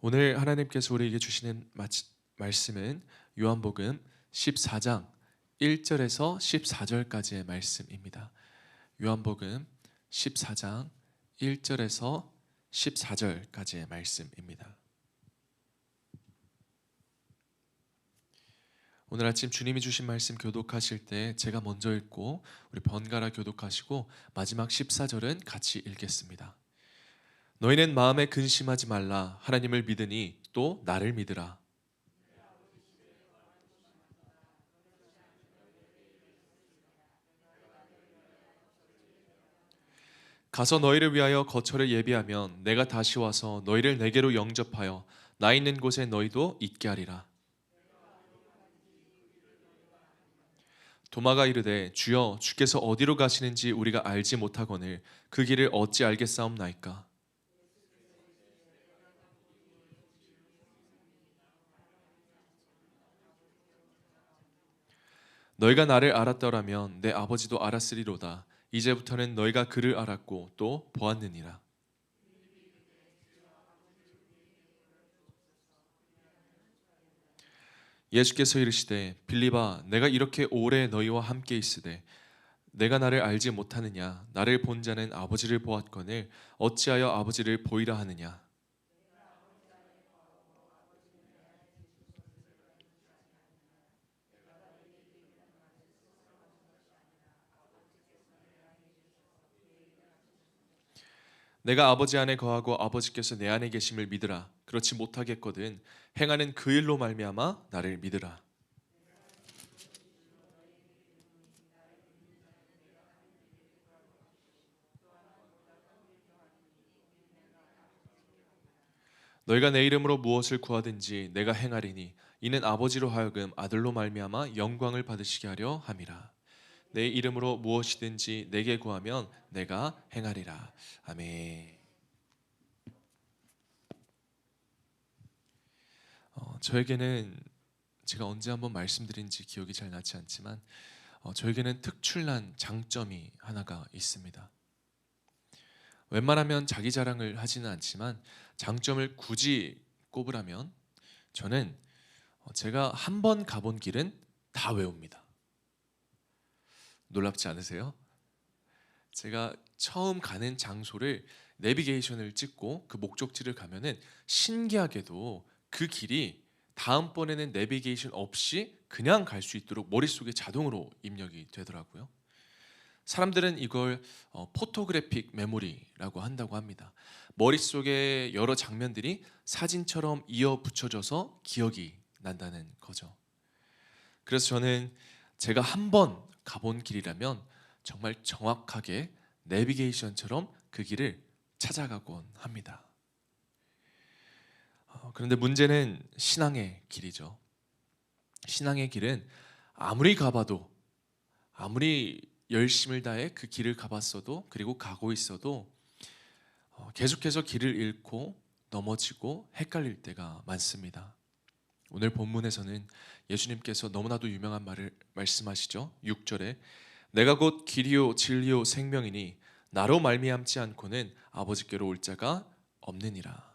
오늘 하나님께서 우리에게 주시는 마치- 말씀은 요한복음 14장 1절에서 14절까지의 말씀입니다. 요한복음 14장 1절에서 14절까지의 말씀입니다. 오늘 아침 주님이 주신 말씀 교독하실 때 제가 먼저 읽고 우리 번갈아 교독하시고 마지막 14절은 같이 읽겠습니다. 너희는 마음에 근심하지 말라. 하나님을 믿으니 또 나를 믿으라. 가서 너희를 위하여 거처를 예비하면 내가 다시 와서 너희를 내게로 영접하여 나 있는 곳에 너희도 있게 하리라. 도마가 이르되 주여 주께서 어디로 가시는지 우리가 알지 못하거늘 그 길을 어찌 알겠사옵나이까 너희가 나를 알았더라면 내 아버지도 알았으리로다. 이제부터는 너희가 그를 알았고 또 보았느니라. 예수께서 이르시되 빌리바 내가 이렇게 오래 너희와 함께 있으되 내가 나를 알지 못하느냐 나를 본 자는 아버지를 보았거늘 어찌하여 아버지를 보이라 하느냐 내가 아버지 안에 거하고 아버지께서 내 안에 계심을 믿으라. 그렇지 못하겠거든 행하는 그 일로 말미암아 나를 믿으라. 너희가 내 이름으로 무엇을 구하든지 내가 행하리니 이는 아버지로 하여금 아들로 말미암아 영광을 받으시게 하려 함이라. 내 이름으로 무엇이든지 내게 구하면 내가 행하리라. 아멘. 어, 저에게는 제가 언제 한번 말씀드린지 기억이 잘 나지 않지만 어, 저에게는 특출난 장점이 하나가 있습니다. 웬만하면 자기 자랑을 하지는 않지만 장점을 굳이 꼽으라면 저는 어, 제가 한 번 가본 길은 다 외웁니다. 놀랍지 않으세요? 제가 처음 가는 장소를 내비게이션을 찍고 그 목적지를 가면은 신기하게도 그 길이 다음번에는 내비게이션 없이 그냥 갈 수 있도록 머릿속에 자동으로 입력이 되더라고요. 사람들은 이걸 어, 포토그래픽 메모리라고 한다고 합니다. 머릿속에 여러 장면들이 사진처럼 이어 붙여져서 기억이 난다는 거죠. 그래서 저는 제가 한 번 가본 길이라면 정말 정확하게 내비게이션처럼 그 길을 찾아가곤 합니다. 어, 그런데 문제는 신앙의 길이죠. 신앙의 길은 아무리 가봐도 아무리 열심을 다해 그 길을 가봤어도 그리고 가고 있어도 어, 계속해서 길을 잃고 넘어지고 헷갈릴 때가 많습니다. 오늘 본문에서는 예수님께서 너무나도 유명한 말을 말씀하시죠. 6절에 내가 곧 길이요 진리요 생명이니 나로 말미암지 않고는 아버지께로 올 자가 없느니라.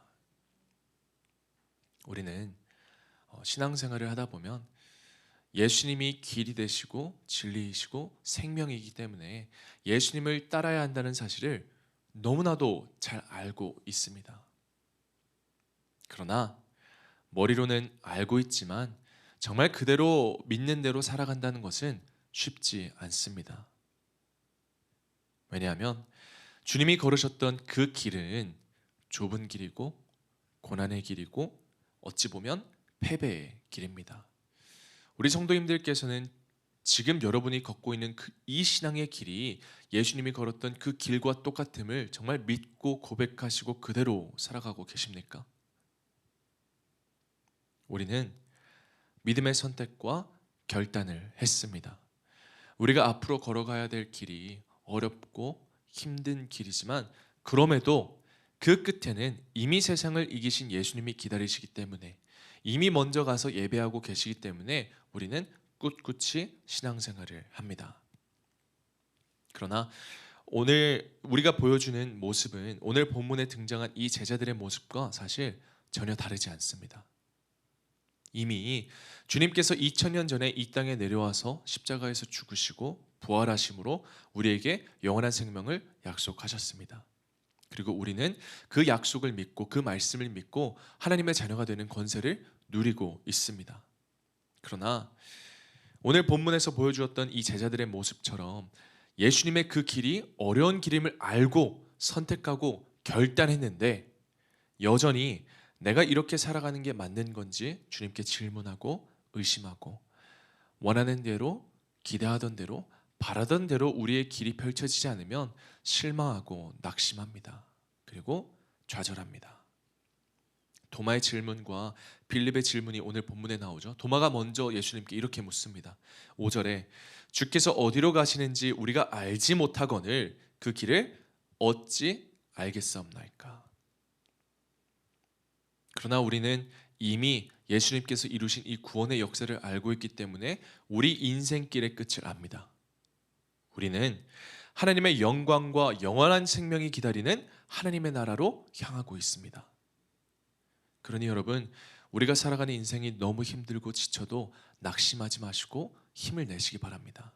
우리는 어, 신앙생활을 하다 보면 예수님이 길이 되시고 진리이시고 생명이기 때문에 예수님을 따라야 한다는 사실을 너무나도 잘 알고 있습니다. 그러나 머리로는 알고 있지만 정말 그대로 믿는 대로 살아간다는 것은 쉽지 않습니다. 왜냐하면 주님이 걸으셨던 그 길은 좁은 길이고 고난의 길이고 어찌 보면 패배의 길입니다. 우리 성도님들께서는 지금 여러분이 걷고 있는 그 이 신앙의 길이 예수님이 걸었던 그 길과 똑같음을 정말 믿고 고백하시고 그대로 살아가고 계십니까? 우리는 믿음의 선택과 결단을 했습니다. 우리가 앞으로 걸어가야 될 길이 어렵고 힘든 길이지만 그럼에도 그 끝에는 이미 세상을 이기신 예수님이 기다리시기 때문에 이미 먼저 가서 예배하고 계시기 때문에 우리는 꿋꿋이 신앙생활을 합니다. 그러나 오늘 우리가 보여주는 모습은 오늘 본문에 등장한 이 제자들의 모습과 사실 전혀 다르지 않습니다. 이미 주님께서 2000년 전에 이 땅에 내려와서 십자가에서 죽으시고 부활하심으로 우리에게 영원한 생명을 약속하셨습니다. 그리고 우리는 그 약속을 믿고 그 말씀을 믿고 하나님의 자녀가 되는 권세를 누리고 있습니다. 그러나 오늘 본문에서 보여주었던 이 제자들의 모습처럼 예수님의 그 길이 어려운 길임을 알고 선택하고 결단했는데 여전히 내가 이렇게 살아가는 게 맞는 건지 주님께 질문하고 의심하고 원하는 대로 기대하던 대로 바라던 대로 우리의 길이 펼쳐지지 않으면 실망하고 낙심합니다. 그리고 좌절합니다. 도마의 질문과 빌립의 질문이 오늘 본문에 나오죠. 도마가 먼저 예수님께 이렇게 묻습니다. 5절에 주께서 어디로 가시는지 우리가 알지 못하거늘 그 길을 어찌 알겠사옵나이까. 그러나 우리는 이미 예수님께서 이루신 이 구원의 역사를 알고 있기 때문에 우리 인생길의 끝을 압니다. 우리는 하나님의 영광과 영원한 생명이 기다리는 하나님의 나라로 향하고 있습니다. 그러니 여러분, 우리가 살아가는 인생이 너무 힘들고 지쳐도 낙심하지 마시고 힘을 내시기 바랍니다.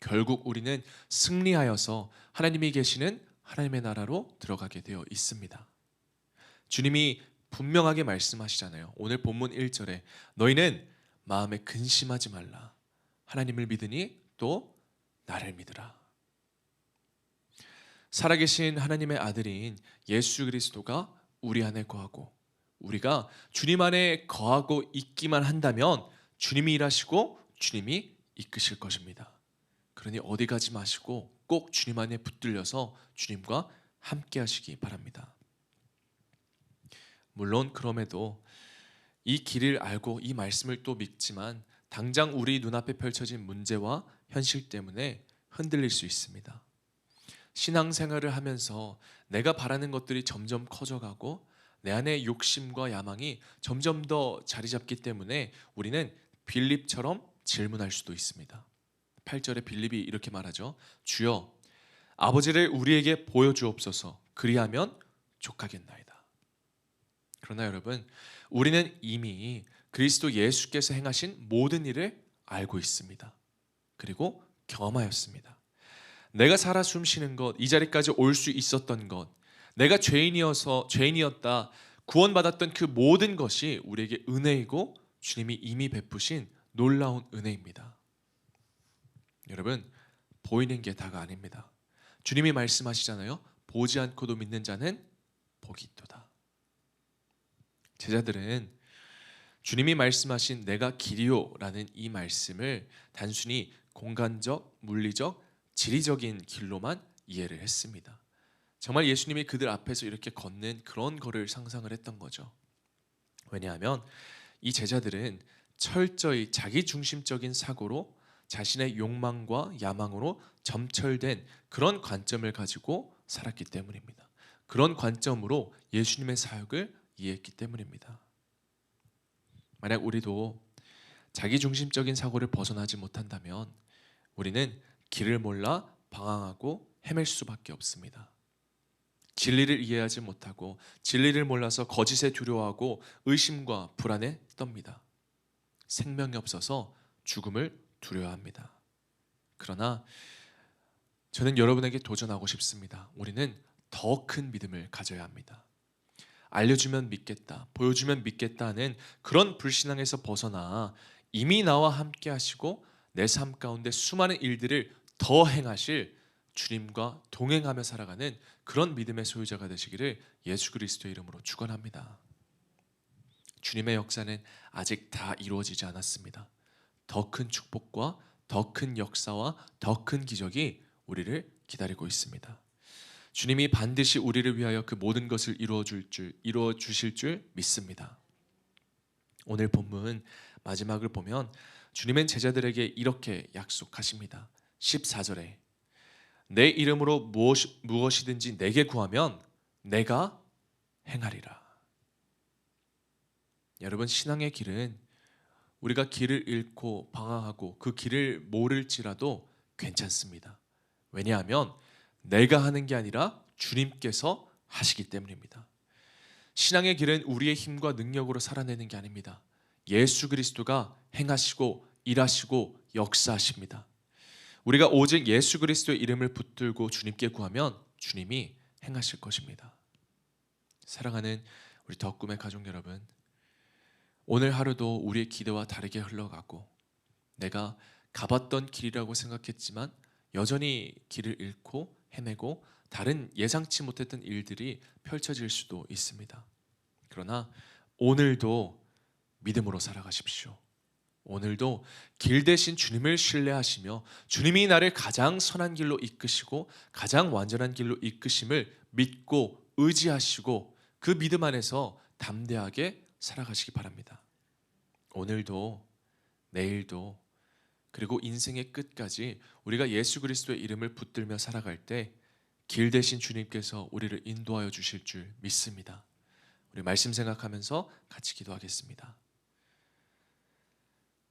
결국 우리는 승리하여서 하나님이 계시는 하나님의 나라로 들어가게 되어 있습니다. 주님이 분명하게 말씀하시잖아요. 오늘 본문 1절에 너희는 마음에 근심하지 말라. 하나님을 믿으니 또 나를 믿으라. 살아계신 하나님의 아들인 예수 그리스도가 우리 안에 거하고 우리가 주님 안에 거하고 있기만 한다면 주님이 일하시고 주님이 이끄실 것입니다. 그러니 어디 가지 마시고 꼭 주님 안에 붙들려서 주님과 함께 하시기 바랍니다. 물론 그럼에도 이 길을 알고 이 말씀을 또 믿지만 당장 우리 눈앞에 펼쳐진 문제와 현실 때문에 흔들릴 수 있습니다. 신앙생활을 하면서 내가 바라는 것들이 점점 커져가고 내 안에 욕심과 야망이 점점 더 자리 잡기 때문에 우리는 빌립처럼 질문할 수도 있습니다. 8절에 빌립이 이렇게 말하죠. 주여 아버지를 우리에게 보여주옵소서. 그리하면 족하겠나이다. 그러나 여러분, 우리는 이미 그리스도 예수께서 행하신 모든 일을 알고 있습니다. 그리고 경험하였습니다. 내가 살아 숨쉬는 것, 이 자리까지 올 수 있었던 것, 내가 죄인이어서 죄인이었다 구원받았던 그 모든 것이 우리에게 은혜이고 주님이 이미 베푸신 놀라운 은혜입니다. 여러분 보이는 게 다가 아닙니다. 주님이 말씀하시잖아요. 보지 않고도 믿는 자는 복이 있도다. 제자들은 주님이 말씀하신 내가 길이요라는 이 말씀을 단순히 공간적, 물리적, 지리적인 길로만 이해를 했습니다. 정말 예수님이 그들 앞에서 이렇게 걷는 그런 거를 상상을 했던 거죠. 왜냐하면 이 제자들은 철저히 자기 중심적인 사고로 자신의 욕망과 야망으로 점철된 그런 관점을 가지고 살았기 때문입니다. 그런 관점으로 예수님의 사역을 이해했기 때문입니다. 만약 우리도 자기 중심적인 사고를 벗어나지 못한다면 우리는 길을 몰라 방황하고 헤맬 수밖에 없습니다. 진리를 이해하지 못하고 진리를 몰라서 거짓에 두려워하고 의심과 불안에 떱니다. 생명이 없어서 죽음을 두려워합니다. 그러나 저는 여러분에게 도전하고 싶습니다. 우리는 더 큰 믿음을 가져야 합니다. 알려주면 믿겠다, 보여주면 믿겠다는 그런 불신앙에서 벗어나 이미 나와 함께 하시고 내 삶 가운데 수많은 일들을 더 행하실 주님과 동행하며 살아가는 그런 믿음의 소유자가 되시기를 예수 그리스도의 이름으로 축원합니다. 주님의 역사는 아직 다 이루어지지 않았습니다. 더 큰 축복과 더 큰 역사와 더 큰 기적이 우리를 기다리고 있습니다. 주님이 반드시 우리를 위하여 그 모든 것을 이루어 줄 줄 이루어 주실 줄 믿습니다. 오늘 본문 마지막을 보면 주님은 제자들에게 이렇게 약속하십니다. 14절에 내 이름으로 무엇, 무엇이든지 내게 구하면 내가 행하리라. 여러분 신앙의 길은 우리가 길을 잃고 방황하고 그 길을 모를지라도 괜찮습니다. 왜냐하면 내가 하는 게 아니라 주님께서 하시기 때문입니다. 신앙의 길은 우리의 힘과 능력으로 살아내는 게 아닙니다. 예수 그리스도가 행하시고 일하시고 역사하십니다. 우리가 오직 예수 그리스도의 이름을 붙들고 주님께 구하면 주님이 행하실 것입니다. 사랑하는 우리 덕꿈의 가족 여러분, 오늘 하루도 우리의 기대와 다르게 흘러가고 내가 가봤던 길이라고 생각했지만 여전히 길을 잃고 헤매고 다른 예상치 못했던 일들이 펼쳐질 수도 있습니다. 그러나 오늘도 믿음으로 살아가십시오. 오늘도 길 대신 주님을 신뢰하시며 주님이 나를 가장 선한 길로 이끄시고 가장 완전한 길로 이끄심을 믿고 의지하시고 그 믿음 안에서 담대하게 살아가시기 바랍니다. 오늘도 내일도 그리고 인생의 끝까지 우리가 예수 그리스도의 이름을 붙들며 살아갈 때 길 대신 주님께서 우리를 인도하여 주실 줄 믿습니다. 우리 말씀 생각하면서 같이 기도하겠습니다.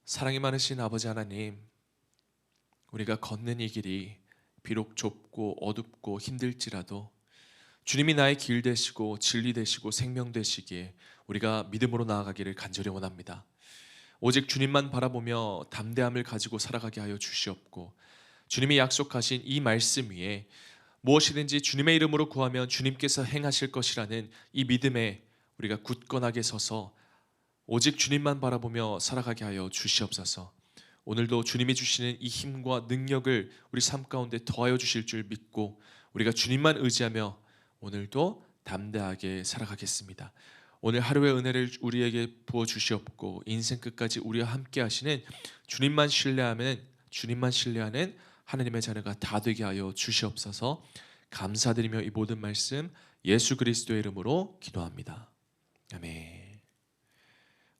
사랑이 많으신 아버지 하나님, 우리가 걷는 이 길이 비록 좁고 어둡고 힘들지라도 주님이 나의 길 되시고 진리 되시고 생명 되시기에 우리가 믿음으로 나아가기를 간절히 원합니다. 오직 주님만 바라보며 담대함을 가지고 살아가게 하여 주시옵고 주님이 약속하신 이 말씀 위에 무엇이든지 주님의 이름으로 구하면 주님께서 행하실 것이라는 이 믿음에 우리가 굳건하게 서서 오직 주님만 바라보며 살아가게 하여 주시옵소서. 오늘도 주님이 주시는 이 힘과 능력을 우리 삶 가운데 더하여 주실 줄 믿고 우리가 주님만 의지하며 오늘도 담대하게 살아가겠습니다. 오늘 하루의 은혜를 우리에게 부어 주시옵고 인생 끝까지 우리와 함께 하시는 주님만 신뢰하면 주님만 신뢰하는 하나님의 자녀가 다 되게 하여 주시옵소서. 감사드리며 이 모든 말씀 예수 그리스도의 이름으로 기도합니다. 아멘.